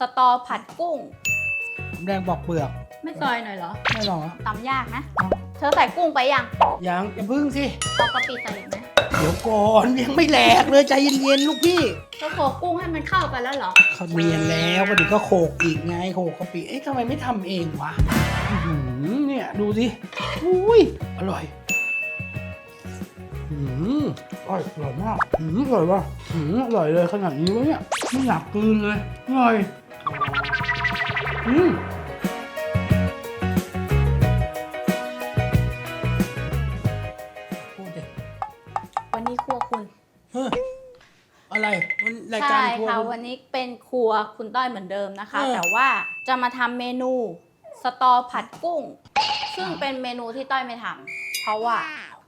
สตอผัดกุ้งผมแดงปอกเปลือกไม่ซอยหน่อยเหรอไม่ลองอะตำยากนะเอาเธอใส่กุ้งไปยังยังอย่าพึ่งสิปกติใส่อีกไหมเดี๋ยวก่อนยังไม่แหลกเลยใจเย็นๆลูกพี่เธอโขลกกุ้งให้มันเข้ากันแล้วเหรอ เขาเนียนแล้วก็เดี๋ยวก็โขกอีกไงโขกกะปิเอ๊ะทำไมไม่ทำเองวะอื้อหือเนี่ยดูสิอุ้ยอร่อยอืมอร่อยอร่อยมากอืมอร่อยว่ะอืมอร่อยเลยขนาดนี้วะเนี่ยไม่อยากกลืนเลยอร่อย อืมพูดดิวันนี้ครัวคุณเฮ้ยอะไรมันรายการใช่ทัวร์ค่ะคุณ วันนี้เป็นครัวคุณต้อยเหมือนเดิมนะคะ เออ แต่ว่าจะมาทำเมนูสตอผัดกุ้ง ซึ่งเป็นเมนูที่ต้อยไม่ทำเพราะว่า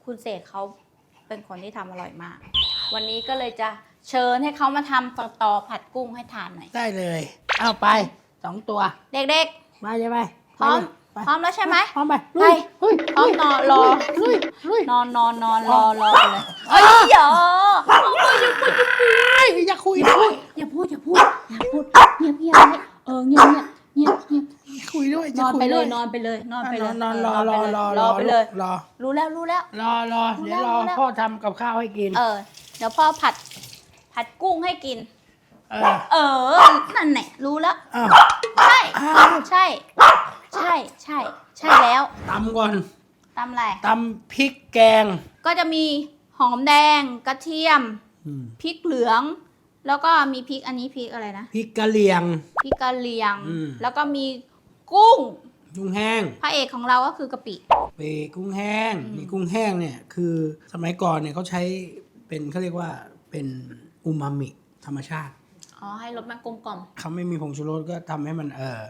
คุณเสกเขาเป็นคนที่ทำอร่อยมาก วันนี้ก็เลยจะเชิญให้เขามาทำสตอผัดกุ้งให้ทานหน่อย ได้เลย เอาไป สองตัว เด็ก มาใช่ไหมๆพร้อม ไปพร้อมแล้วใช่ไหม พร้อมไปไปลุยพร้อมนอนรอ ลุยลุยนอนนอนนอนรอรอไปเลยเอ้ยเดี๋ยวไอ้ยอย่าคุยด้วยอย่าพูดอย่าพูดอย่าพูดเงียบเงียบเออเงียบเงียบเงียบเงียบอย่าคุยด้วยนจะอนคุไปเลยด้วนอนไปเลยนอนไปเลยนอนรอเรอรอรอไปเลย รอรู้แล้วรู้แล้ว รอรอรู้เดี๋ยวแล้วรอรู้แล้วพ่อทำกับข้าวให้กิน เออ เดี๋ยวพ่อผัด ผัดกุ้งให้กิน เออ เออ นั่นแหละรู้แล้ว อ้าวใช่ อ้าวใช่ ใช่ ใช่ ใช่แล้วตำก่อนตำอะไร ตำพริกแกงก็จะมีหอมแดง กระเทียม อืมพริกเหลือง แล้วก็มีพริกอันนี้พริกอะไรนะ พริกกะเหรี่ยง พริกกะเหรี่ยง อืม แล้วก็มีกุ้ง กุ้งแห้งพระเอกของเราก็คือกะปิ เปกุ้งแห้งอืมนี่กุ้งแห้งเนี่ยคือสมัยก่อนเนี่ยเขาใช้เป็นเขาเรียกว่าเป็นอูมามิธรรมชาติ อ๋อให้รสมันกลมกล่อมเขาไม่มีผงชูรสก็ทำให้มันเออ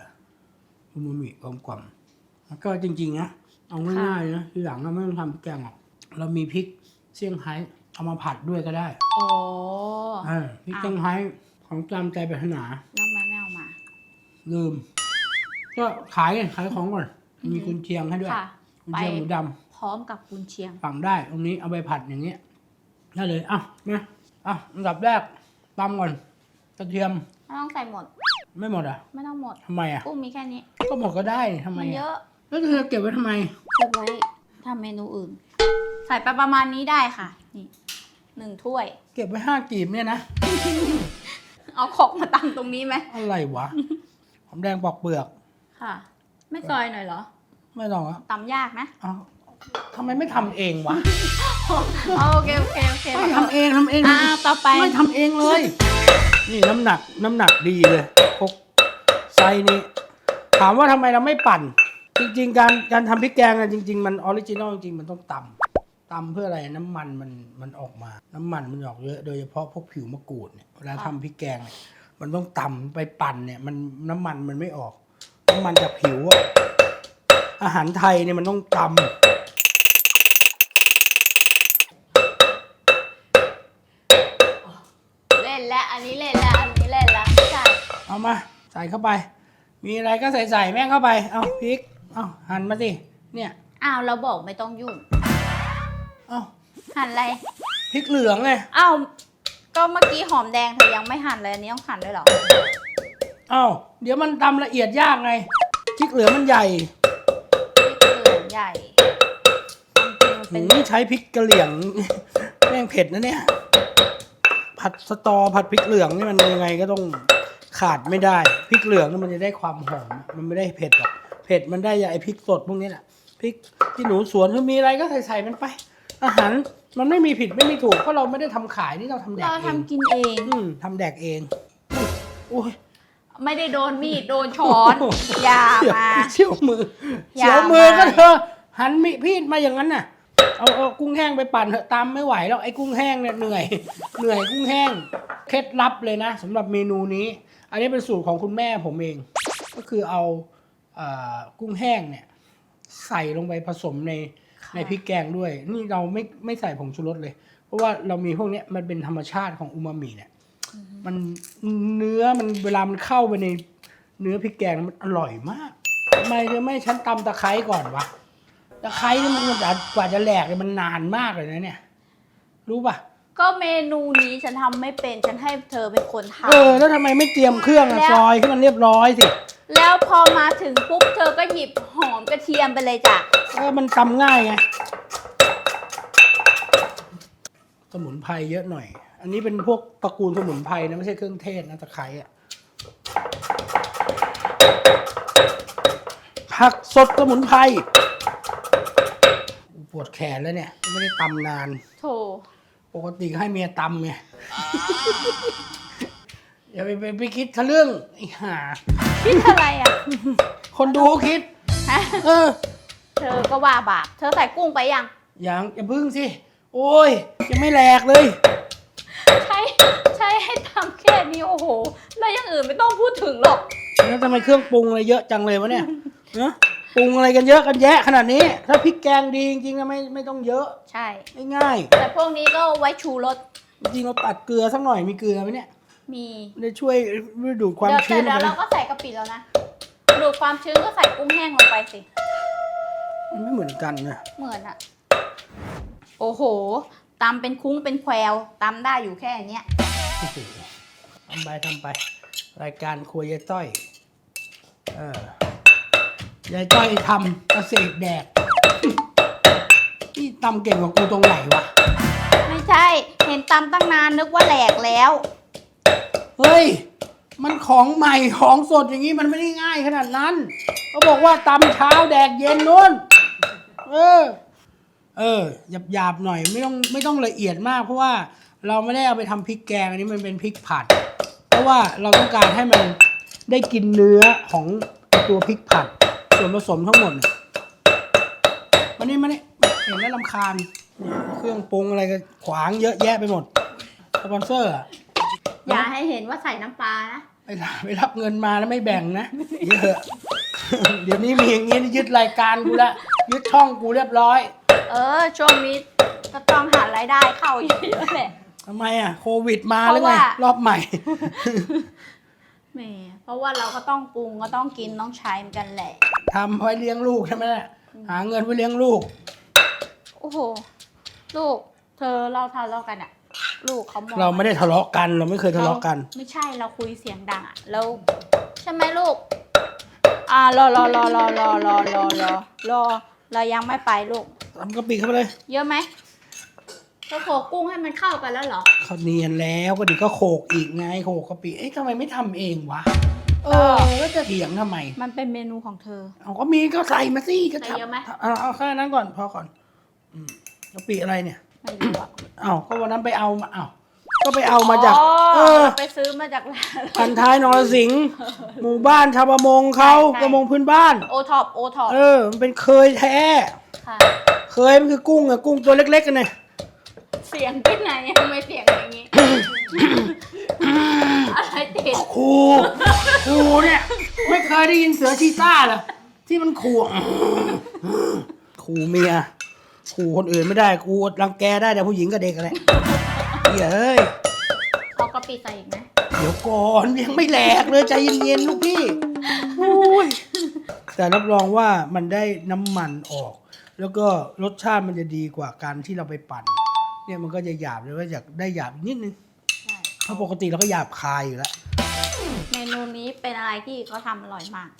อูมามิกลมกล่อมแล้วก็จริง ๆ นะ เอาง่ายๆนะทีหลังเราไม่ต้องทำพริกแกงหรอกเรามีพริกเซี่ยงไฮ้เอามาผัดด้วยก็ได้โอ้เออพริกเซี่ยงไฮ้ของจำใจปรารถนาแล้วทำไมไม่เอามา ลืม ก็ขายกันขายของก่อน มีกุนเชียงให้ด้วยค่ะกุนไปเชียงหมูดพร้อมกับกุนเชียงำฝังได้ตรงนี้เอาไปผัดอย่างเงี้ยได้เลยอะมาอะอันดับแรกตำก่อน กระเทียมไม่ต้องใส่หมด ไม่หมดอะไม่ต้องหมดทำไมอะกุ้งมีแค่นี้ ก็หมดก็ได้ทำไมมันเยอะอะ แล้วเธอเก็บไว้ทำไม เก็บไว้ทำเมนูอื่น ใส่ไปประมาณนี้ได้ค่ะ นี่หนึ่งถ้วย เก็บไว้ห้ากีบเนี่ยนะ เอาครกมาตั้งตรงนี้ไหมอะไรวะหอมแดงปอกเปลือก ค่ะ ไม่ซอยหน่อยเหรอ ไม่ลองอะตำยากนะเอ้าทำไมไม่ทำเองวะเอาโอเคโอเคโอเคไม่ทำเองทำเองอ่าต่อไป ไม่ทำเองเลย นี่น้ำหนักน้ำหนักดีเลยพกไซส์นี้ ถามว่าทำไมเราไม่ปั่น จริง ๆ การการทำพริกแกงอะจริง ๆ มันออริจินอลจริงๆ มันต้องตำตำเพื่ออะไรน้ำมันมันมันออกมา น้ำมันมันออกเยอะโดยเฉพาะพวกผิวมะกรูดเนี่ยเวลาทำพริกแกงเนี่ยมันต้องตำไปปั่นเนี่ย มันน้ำมันมันไม่ออก น้ำมันจากผิวอะอาหารไทยเนี่ยมันต้องตำ เอามาใส่เข้าไป มีอะไรก็ใส่ใส่แม่งเข้าไป เอาพริก เอาหั่นมาสิ เนี่ย อ้าวเราบอกไม่ต้องยุ่งเอาหั่นอะไรพริกเหลืองไงอ้าวก็เมื่อกี้หอมแดงเธอยังไม่หั่นเลยอันนี้ต้องหั่นด้วยเหรอเอาเดี๋ยวมันตำละเอียดยากไงพริกเหลืองมันใหญ่พริกเหลืองใหญ่จริงๆมันหืเป็นมใช้พริกกะเหรี่ยง แม่งเผ็ดนะเนี่ย ผัดสตอผัดพริกเหลืองนี่มันยังไงก็ต้อง ขาดไม่ได้พริกเหลืองนี่มันจะได้ความหอมมันไม่ได้เผ็ดหรอกเผ็ดมันได้จากไอ้พริกสดพวกนี้แหละพริกที่หนูสวนคือมีอะไรก็ใส่ใส่มันไป อาหารมันไม่มีผิดไม่มีถูกเพราะเราไม่ได้ทำขายนี่เราทำแดกเราเองทำกินเอง อืมทำแดกเองโอ้ย ไม่ได้โดนมีดโดนช้อนอย่าเฉียวมาเฉียวมืออย่าเฉียวมือมาก็เธอหันมีพีดมาอย่างนั้นน่ะ เอาเอากุ้งแห้งไปปั่นเถอะตามไม่ไหวแล้วไอ้กุ้งแห้งเนี่ยเหนื่อย เหนื่อยกุ้งแห้ง เคล็ดลับเลยนะสำหรับเมนูนี้ อันนี้เป็นสูตรของคุณแม่ผมเอง ก็คือเอาเอ่อกุ้งแห้งเนี่ยใส่ลงไปผสมในในพริกแกงด้วย นี่เราไม่ไม่ใส่ผงชูรสเลย เพราะว่าเรามีพวกเนี้ยมันเป็นธรรมชาติของอูมามิเนี่ยมันเนื้อมันเวลามันเข้าไปในเนื้อพริกแกงมันอร่อยมากทำไมเธอไม่ฉันตำตะไคร้ก่อนวะตะไคร้นี่มันกว่าจะกว่าจะแหลกเนี่ยมันนานมากเลยนะเนี่ย รู้ป่ะ ก็เมนูนี้ฉันทำไม่เป็นฉันให้เธอเป็นคนทเออ แล้วทำไมไม่เตรียมเครื่องอะแล้ว ซอยให้มันเรียบร้อยสิำแล้วพอมาถึงปุ๊บเธอก็หยิบหอมกระเทียมไปเลยจ้ะ เออมันทำง่ายไงสมุนไพรเยอะหน่อย อันนี้เป็นพวกตระกูลสมุนไพรนะไม่ใช่เครื่องเทศนะตะไคร้อะผักสดสมุนไพรปวดแขนแล้วเนี่ย ไม่ได้ตำนาน โถ ปกติก็ให้เมียตำไงอย่าไปไปไปคิดทะเรื่องไอ้ห่าคิดอะไรอะ คนดูเขาคิดฮะเออ เธอก็ว่าบาป เธอใส่กุ้งไปยัง อย่างอย่าพึ่งสิ โอ้ยยังไม่แหลกเลย ใช่ใช่ให้ทำแค่นี้โอ้โห แล้วอยังอื่นไม่ต้องพูดถึงหรอก แล้วทำไมเครื่องปรุงอะไรเยอะจังเลยวะเนี่ยเนอะ ปรุงอะไรกันเยอะกันแยะขนาดนี้ ถ้าพริกแกงดีจริงๆนะไม่ไม่ต้องเยอะใช่ ง่ายแต่พวกนี้ก็ไว้ชูรสๆจริงๆเราตัดเกลือสักหน่อยมีเกลือไหมเนี่ยมีได้ช่วยดูดความเดี๋ยวชื้แต่นเดี๋ยวไปเราก็ใส่กะปิแล้วนะดูดความชื้นก็ใส่กุ้งแห้งลงไปสิ มันไม่เหมือนกันนะเหมือนอะโอ้โหตำเป็นคุ้งเป็นแคววตำได้อยู่แค่เนี้ยโอ้โหทำไปทำไป รายการครัวยายต้อยเออ ยายต้อยทำเกษตรแดกนี่ตำเก่งกว่ากูตรงไหนวะ ไม่ใช่ เห็นตำตั้งนานนึกว่าแหลกแล้ว เฮ้ย มันของใหม่ของสดอย่างนี้มันไม่ได้ง่ายขนาดนั้นเขาบอกว่าตำเช้าแดกเย็นนู้นเออ เออหยาบหยาบๆหน่อยไม่ต้องไม่ต้องละเอียดมาก เพราะว่าเราไม่ได้เอาไปทำพริกแกงอันนี้มันเป็นพริกผัด เพราะว่าเราต้องการให้มันได้กินเนื้อของตัวพริกผัด ส่วนผสมทั้งหมดเนี่ยมันนี่มันนี่เห็นแล้วลำคาญ เครื่องปรุงอะไรก็ขวางเยอะแยะไปหมดสปอนเซอร์อะอย่าให้เห็นว่าใส่น้ำปลานะไปรับไปรับเงินมาแล้วไม่แบ่งนะเยอะเดี๋ยวนี้มีอย่างงี้ยึดรายการกูละยึดช่องกูเรียบร้อยเออ ช่วงนี้ก็ต้องหารายได้เข้าเยอะๆแหละทำไมอะ โควิดมาแล้วไงเพราะว่ารอบใหม่ แหมเพราะว่าเราก็ต้องปรุงก็ต้องกินต้องใช้เหมือนกันแหละ ทำไว้เลี้ยงลูกใช่ไหมล่ะหาเงินไว้เลี้ยงลูก โอ้โห ลูก เธอเราทะเลาะกันอะลูกเขามองเราไม่ได้ทะเลาะกันเราไม่เคยทะเลาะกันไม่ใช่เราคุยเสียงดังอะแล้วใช่ไหมลูก อ่ารอรอรอรอรอรอรอรอรอเรายังไม่ไปลูกทำกะปิเข้าไปเลย เยอะไหม เธอโขลกกุ้งให้มันเข้ากันแล้วเหรอ เขาเนียนแล้วก็ดีก็โขกอีกไงโขกกะปิเอ๊ะทำไมไม่ทำเองวะ เออแล้วจะเถียงทำไมมันเป็นเมนูของเธอ เอาก็มีก็ใส่มาสิก็ใส่เยอะไหมทำเอาเอาแค่นั้นก่อนพอก่อนอืมกะปิอะไรเนี่ย ไม่รู้อะเอาก็วันนั้นไปเอามาเอาก็ไปเอามาจาก อ๋อเออ ไปซื้อมาจากร้าน พันท้ายนรสิงห์หมู่บ้านชาวประมงเขาใช่ใช่ประมงพื้นบ้าน โอท็อปโอท็อปเออ มันเป็นเคยแท้ ค่ะ เคยมันคือกุ้งอะกุ้งตัวเล็กๆกันเนี่ย เสียงเป็นไหนทำไมเสียงอย่างนี้ อะไรติดครูครูเนี่ย ไม่เคยได้ยินเสือชีต้าเหรอที่มันขู่ขู่เมียขู่คนอื่นไม่ได้กูรังแกได้แต่ผู้หญิงกับเด็กอะไรเหี้ยเอ้ยเอากะปิใส่อีกไหมเดี๋ยวก่อนยังไม่แหลกเลยใจเย็นๆลูกพี่โอ้ยแต่รับรองว่ามันได้น้ำมันออก แล้วก็รสชาติมันจะดีกว่าการที่เราไปปั่น เนี่ยมันก็จะหยาบเลยว่าอยากได้หยาบอีกนิดนึงใช่เพราะปกติเราก็หยาบคายอยู่แล้ว เมนูนี้เป็นอะไรที่เขาทำอร่อยมาก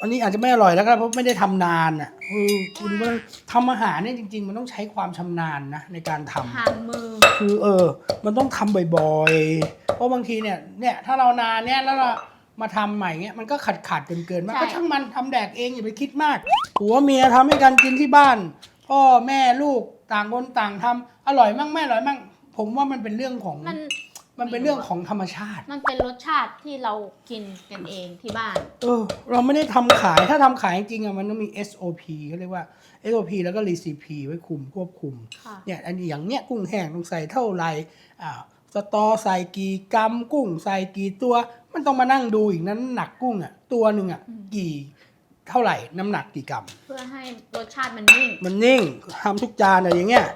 อันนี้อาจจะไม่อร่อยแล้วก็เพราะไม่ได้ทำนานอะคือคุณว่าทำอาหารเนี่ยจริง ๆ มันต้องใช้ความชำนาญนะในการทำหั่นมือ คือเออ มันต้องทำบ่อยๆ เพราะบางทีเนี่ย เนี่ยถ้าเรานานเนี่ยแล้วเรามาทำใหม่เงี้ยมันก็ขัดขัดเกินเกินๆมากใช่ ก็ช่างมันทำแดกเองอย่าไปคิดมากผัวเมียทำให้กันกินที่บ้าน พ่อแม่ลูกต่างคนต่างทำ อร่อยมั่งไม่อร่อยมั่งผมว่ามันเป็นเรื่องของมัน มันเป็นเรื่องของธรรมชาติ มันเป็นรสชาติที่เรากินกันเองที่บ้าน เออ เราไม่ได้ทำขายถ้าทำขายจริงๆอะมันต้องมี SOP เขาเรียกว่า SOP แล้วก็ recipe ไว้คุมควบคุม ค่ะ เนี่ยอันนี้อย่างเนี้ยกุ้งแห้งต้องใส่เท่าไหร่อ่าสตอใส่กี่กรัมกุ้งใส่กี่ตัว มันต้องมานั่งดูอีกนั้นหนักกุ้งอะตัวหนึ่งอะอืม กี่เท่าไหร่น้ำหนักกี่กรัมเพื่อให้รสชาติมันนิ่ง มันนิ่งทำทุกจานอะไรอย่างเงี้ย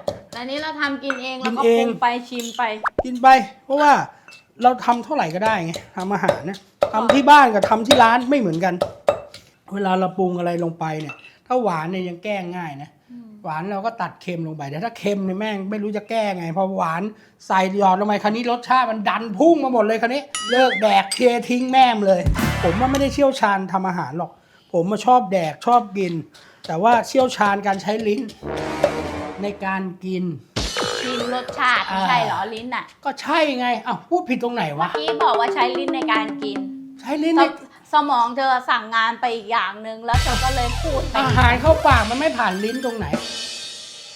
แต่นี้เราทำกินเองกิแล้วนก็เอปง รุงไปชิมไป กินไป เพราะว่าเราทำเท่าไหร่ก็ได้ไงทำอาหารนะทำที่บ้านกับทำที่ร้านไม่เหมือนกัน เวลาเราปรุงอะไรลงไปเนี่ย ถ้าหวานเนี่ยยังแก้ง่ายนะอืมหวานเราก็ตัดเค็มลงไปแต่ถ้าเค็มเนี่ยแม่งไม่รู้จะแก้ไงพอหวานใส่หยอดลงไปคันนี้รสชาติมันดันพุ่งมาหมดเลยคันนี้เลิกแดกเททิ้งแม่มเลย ผมว่าไม่ได้เชี่ยวชาญทำอาหารหรอก ผมมาชอบแดกชอบกิน แต่ว่าเชี่ยวชาญการใช้ลิ้น ในการกินชิมรสชาติไม่อ่าใช่เหรอลิ้นอะก็ใช่ไงอ้าวพูดผิดตรงไหนเมื่อวะกี้บอกว่าใช้ลิ้นในการกิน ใช้ลิ้นสในสมองเธอสั่งงานไปอีกอย่างหนึ่งแล้วเธอก็เลยพูดไปอาหารเข้าปากมันไม่ผ่านลิ้นตรงไหน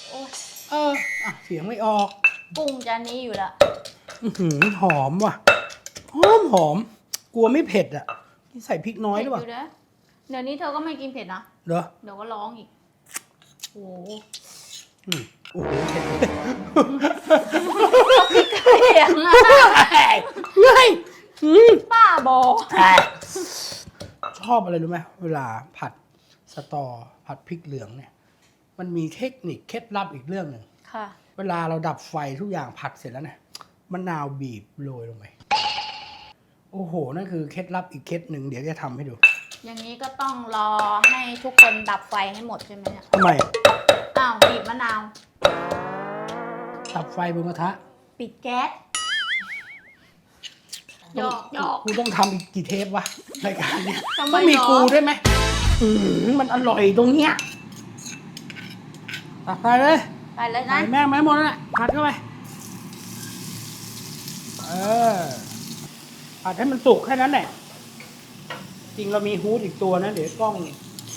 โอ๊ยเอออะเสียงไม่ออก ปรุงจานนี้อยู่แล้วอื้อหือหอมว่ะหอมหอม กลัวไม่เผ็ดอะนี่ใส่พริกน้อยหรือเปล่าเผ็ดยู่นะเดี๋ยวนี้เธอก็ไม่กินเผ็ดนะเหรอเดี๋ยวก็ร้องอีกโอ้โหอืม โอ้โหเผ็ดเสียงอะเฮ้ยอืมป้าบอชอบอะไรรู้ไหมเวลาผัดสตอผัดพริกเหลืองเนี่ย มันมีเทคนิคเคล็ดลับอีกเรื่องหนึ่งค่ะ เวลาเราดับไฟทุกอย่างผัดเสร็จแล้วเนี่ยมะนาวบีบโรยลงไปโอ้โหนั่นคือเคล็ดลับอีกเคล็ดหนึ่งเดี๋ยวจะทำให้ดู อย่างนี้ก็ต้องรอให้ทุกคนดับไฟให้หมดใช่ไหมเนี่ยทำไม อ้าวบีบมะนาวดับไฟบนกระทะปิดแก๊สหยอกหยอก กูต้องทำอีกกี่เทปวะรายการเนี้ยทำไมต้องมีหรอ กูด้วยไหมอืมมันอร่อยตรงเนี้ยตักไปเลยไปเลยใส่นะแม่งไหมหมดแล้วน่ะผัดเข้าไปเออผัดให้มันสุกแค่นั้นแหละจริงเรามีฮูดอีกตัวนะเดี๋ยวกล้อง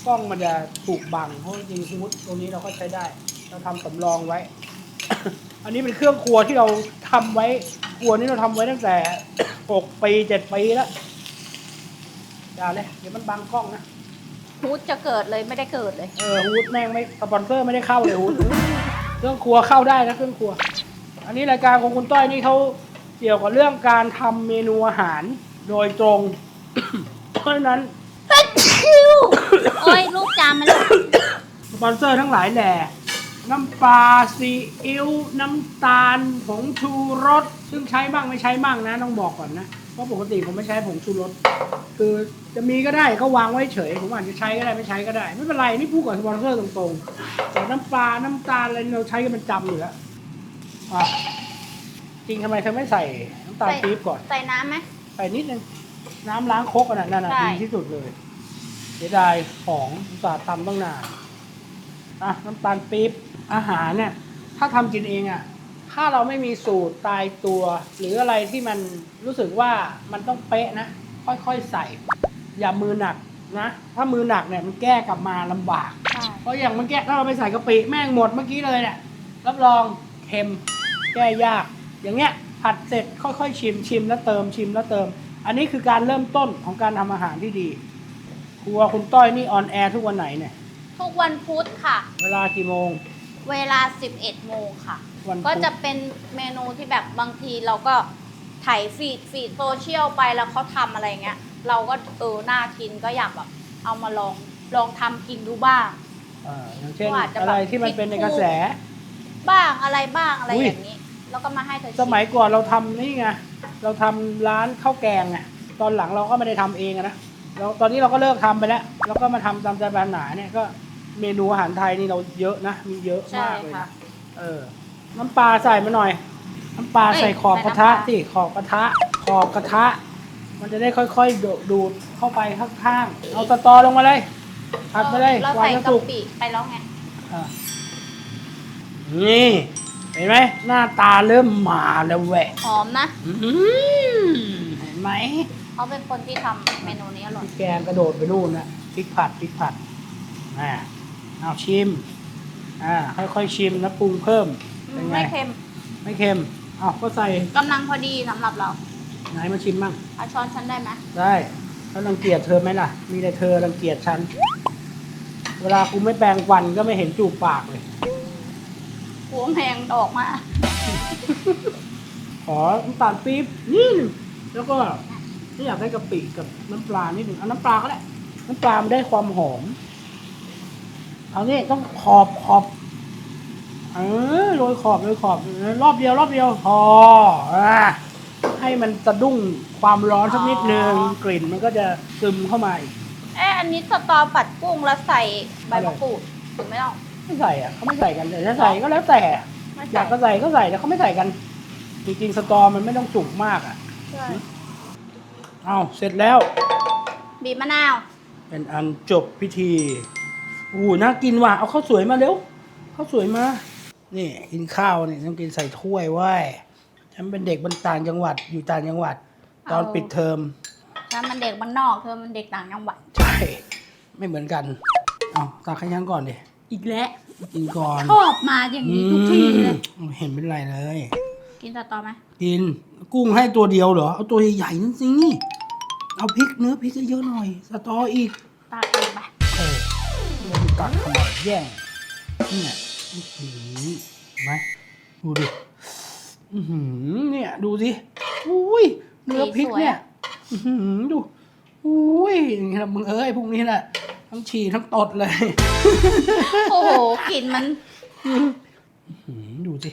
กล้องมันจะถูกบังเพราะจริงฮูดตัวนี้เราก็ใช้ได้ เราทำสำรองไว้ อันนี้เป็นเครื่องครัวที่เราทำไว้ ครัวนี้เราทำไว้ตั้งแต่หกปีเจ็ดปีแล้วอย่าเลยเดี๋ยวมันบังกล้องนะฮูดจะเกิดเลยไม่ได้เกิดเลย เออฮูดแม่งไม่สปอนเซอร์ไม่ได้เข้าเลยฮูดเครื่องครัวเข้าได้นะเครื่องครัว อันนี้รายการของคุณต้อยนี่เขาเกี่ยวกับเรื่องการทำเมนูอาหารโดยตรง เพราะฉะนั้น โอ้ยลูกจามมันเลยสปอนเซอร์ทั้งหลายแหล่น้ำปลาซีอิ๊วน้ำตาล ผงชูรส ซึ่งใช้บ้างไม่ใช้บ้างนะต้องบอกก่อนนะ เพราะปกติผมไม่ใช้ผงชูรส คือจะมีก็ได้ก็วางไว้เฉย ผมอาจจะใช้ก็ได้ไม่ใช้ก็ได้ ไม่เป็นไรนี่พูดกับสปอนเซอร์ตรงๆแต่น้ำปลา น้ำตาลอะไรเราใช้กันเป็นจำอยู่แล้วอะจริงทำไมเธอไม่ใส่น้ำตาลปี๊บก่อน ใส่น้ำไหมใส่นิดนึงน้ำล้างครกอันนั้นน่ะใช่ดีที่สุดเลยเสียดายของอุตสาห์ตำต้องนานอะน้ำตาลปี๊บอาหารเนี่ยถ้าทำกินเองอะถ้าเราไม่มีสูตรตายตัว หรืออะไรที่มันรู้สึกว่ามันต้องเป๊ะนะ ค่อยๆใส่ อย่ามือหนักนะ ถ้ามือหนักเนี่ยมันแก้กลับมาลำบากใช่เพราะอย่างเมื่อกี้ถ้าเราไปใส่กะปิแม่งหมดเมื่อกี้เลยเนี่ยรับรองเค็มแก้ยาก อย่างเงี้ยผัดเสร็จค่อยๆ ชิมชิมแล้วเติมชิมแล้วเติม อันนี้คือการเริ่มต้นของการทำอาหารที่ดี ครัวคุณต้อยนี่ออนแอร์ทุกวันไหนเนี่ย ทุกวันพุธค่ะ เวลากี่โมง เวลา 11 โมงค่ะ วันพุธ ก็จะเป็นเมนูที่แบบบางทีเราก็ถ่ายฟีดฟีดโซเชียลไปแล้วเขาทำอะไรเงี้ย เราก็เออน่ากินก็อยากแบบเอามาลองลองทำกินดูบ้าง อ่าอย่างเช่นว่าจะแบบอะไรที่มันเป็นในกระแสบ้างอะไรบ้างอะไรอุ้ยอย่างนี้ แล้วก็มาให้เธอชิสมัยก่อนเราทำนี่ไง เราทำร้านข้าวแกงไงตอนหลังเราก็ไม่ได้ทำเองอะนะ เราตอนนี้เราก็เลิกทำไปแล้ว แล้วก็มาทำตามใจปรารถนาเนี่ยก็เมนูอาหารไทยนี่เราเยอะนะ มีเยอะใช่มากเลยค่ะนะเออ น้ำปลาใส่มาหน่อย น้ำปลาเอ้ยใส่ขอบกระทะใส่น้ำปลาสิขอบกระทะ ขอบกระทะ มันจะได้ค่อยๆดูดูดเข้าไปข้างๆเอาสตอลงมาเลยผัดไปเลยเรากว่าใส่จะกะสุกปิไปแล้วไงอะนี่เห็นไหมหน้าตาเริ่มมาแล้วแหวะหอมนะอืมเห็นไหม เขาเป็นคนที่ทำเมนูนี้อร่อยแกงกระโดดไปนู่นนะพริกผัดพริกผัดอ่าเอาชิมอ่าค่อยๆชิมแล้วปรุงเพิ่มอืเป็นมไงไม่เค็มไม่เค็มเอาก็ใส่กำลังพอดีสำหรับเราไหนมาชิมมั่งเอาช้อนฉันได้ไหมได้แล้วรังเกียจเธอไหมล่ะ มีแต่เธอรังเกียจฉันเวลากูไม่แปรงฟันก็ไม่เห็นจูบปากเลย หัวแมงดอกมาขอน้ำตาลปี๊บนิดหนึงแล้วก็ ถ้าอยากได้กะปิกับน้ำปลานิดหนึ่งเอาน้ำปลาก็ได้น้ำปลามันได้ความหอม เอานี่ต้องขอบขอบเออโรยขอบโรยขอบรอบเดียว รอบเดียวพออะให้มันสะดุ้งความร้อนสักนิดหนึ่งอ๋อ กลิ่นมันก็จะซึมเข้ามาอีกเอ๊ะอันนี้สตอผัดกุ้งแล้วใส่ใบมะกรูดถึงไม่ต้องอไม่ใส่อะเขาไม่ใส่กันแต่ถ้าใส่ก็แล้วแต่ไม่อใส่ยากก็ใส่ก็ใส่แต่เขาไม่ใส่กัน จริงๆสตอมันไม่ต้องจุกมากอะใช่ เอาเสร็จแล้ว บีบมะนาว เป็นอันจบพิธีอู้น่ากินว่ะ เอาข้าวสวยมาเร็วข้าวสวยมา นี่กินข้าวนี่ต้องกินใส่ถ้วยเว้ยฉันเป็นเด็กบนต่างจังหวัดอยู่ต่างจังหวัด ตอนปิดเทอม ถ้ามันเด็กบ้านนอกเธอมันเด็กต่างจังหวัด ใช่ ไม่เหมือนกัน เอาตักให้ยังก่อนดิ อีกแล้วกินก่อนชอบมาอย่างนี้ทุกทีเลยอืมเห็นเป็นไรเลย กินต่อต่อไหมกินกุ้งให้ตัวเดียวเหรอ เอาตัวใหญ่ๆนั่นสิ เอาพริกเนื้อพริกเยอะๆหน่อย สตออีกตักเองไปเออเราไปตักทำไมแย่งเนี่ยอื้อหือเห็นไหมดูดิอื้อหือเนี่ยดูสิอุ้ยเนื้อพริกเนี่ยอื้อหือดูอุ้ยอย่างเงี้ยมึงเอ้ยพวกนี้แหละทั้งฉี่ทั้งตดเลย โอ้โหกลิ่นมันอื้อหือดูสิ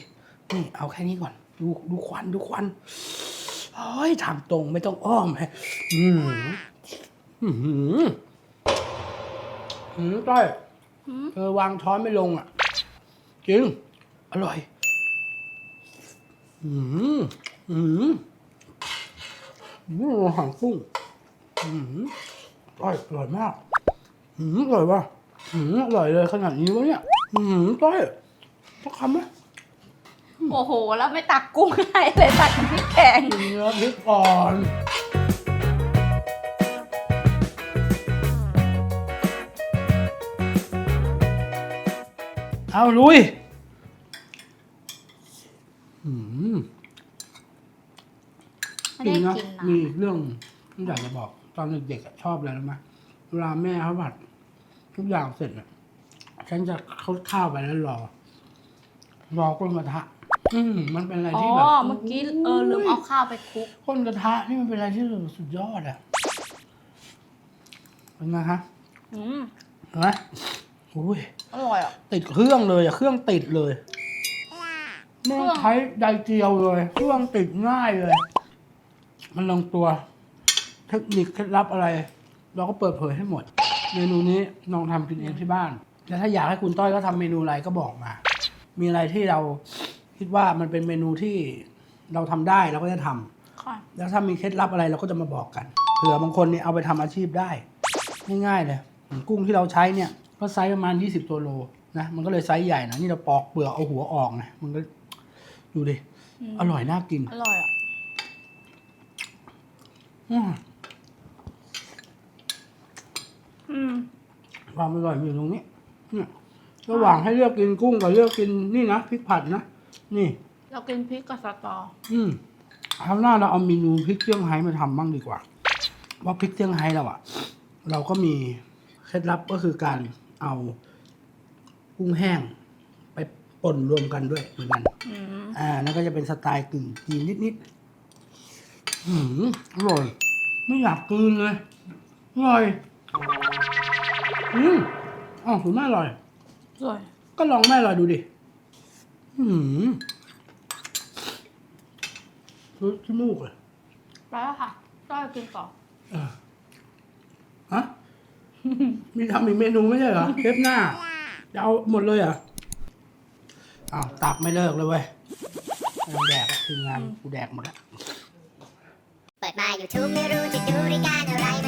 นี่เอาแค่นี้ก่อน ดูดูควันดูควัน โอ้ยทางตรงไม่ต้องอ้อมเลยอืมอื้อหือหืมต้อยหืมเธอวางช้อนไม่ลงอะ จริง อร่อย อืมอืมอืมหางกุ้งอืมอร่อยอร่อยมาก อืมอร่อยว่ะอืมอร่อยเลยขนาดนี้วะเนี่ย อืมต้อยต้องคำไหม โอ้โห แล้วไม่ตักกุ้งให้เลยตักพริกแกง กินเนื้อพริกก่อนเอาลุยอืมไม่ได้กินนะมีอีกเรื่องที่อยากจะบอกตอนเด็กๆอะชอบอะไรรู้ไหมเวลาแม่เขาผัด ทุกอย่างเสร็จอะฉันจะเข้าข้าวไปแล้วรอ รอก้นกระทะ อืมมันเป็นอะไรอ๋อ ที่แบบเมื่อกี้เออลืมเอาข้าวไปคลุก ก้นกระทะนี่มันเป็นอะไรที่สุดยอดอะเป็นไงฮะอืม เห็นไหมอุ้ย อร่อยอะ ติดเครื่องเลยอะเครื่องติดเลยไม่ต้องใช้ไดเจียวเลย เครื่องติดง่ายเลย มันลงตัว เทคนิคเคล็ดลับอะไร เราก็เปิดเผยให้หมด เมนูนี้ลองทำกินเองที่บ้าน แล้วถ้าอยากให้คุณต้อยก็ทำเมนูอะไรก็บอกมา มีอะไรที่เรา คิดว่ามันเป็นเมนูที่เราทำได้เราก็จะทำค่ะ แล้วถ้ามีเคล็ดลับอะไรเราก็จะมาบอกกันเผื่อบางคนเนี่ยเอาไปทำอาชีพได้ง่ายๆเลยเหมือนกุ้งที่เราใช้เนี่ยก็ไซส์ประมาณ 20 ตัวโลนะมันก็เลยไซส์ใหญ่นะนี่เราปอกเปลือกเอาหัวออกนะมันก็ดูดิมอร่อยน่ากิน อร่อยอะ อืมอืม ความอร่อยมันอยู่ตรงนี้เนี่ยระหว่างให้เลือกกินกุ้งกับเลือกกินนี่นะพริกผัดนะ นี่ เรากินพริกกับสตอ อืมคราวหน้าเราเอาเมนูพริกเซี่ยงไฮ้มาทำบ้างดีกว่า ว่าพริกเซี่ยงไฮ้เราอะเราก็มีเคล็ดลับก็คือการเอากุ้งแห้ง ไปป่นรวมกันด้วยเหมือนกัน อืมอ่านั่นก็จะเป็นสไตล์กึ่งจีนนิดๆหืมอร่อย ไม่อยากกลืนเลย อร่อย อืมอ๋อคุณแม่อร่อยอร่อยก็ลองแม่อร่อยดูดิ อืมรู้ที่มูกเลยไปแล้วค่ะต้อยกินต่อเออฮะ มีทำอีกเมนูไม่ใช่เหรอเทปหน้าจะเอาหมดเลยเหรออ้าวตักไม่เลิกเลยเว้ยไม่ต้องแดกอะทีมงานกูแดกหมดแล้ว เปิดมา YouTube ไม่รู้จะดูรายการอะไร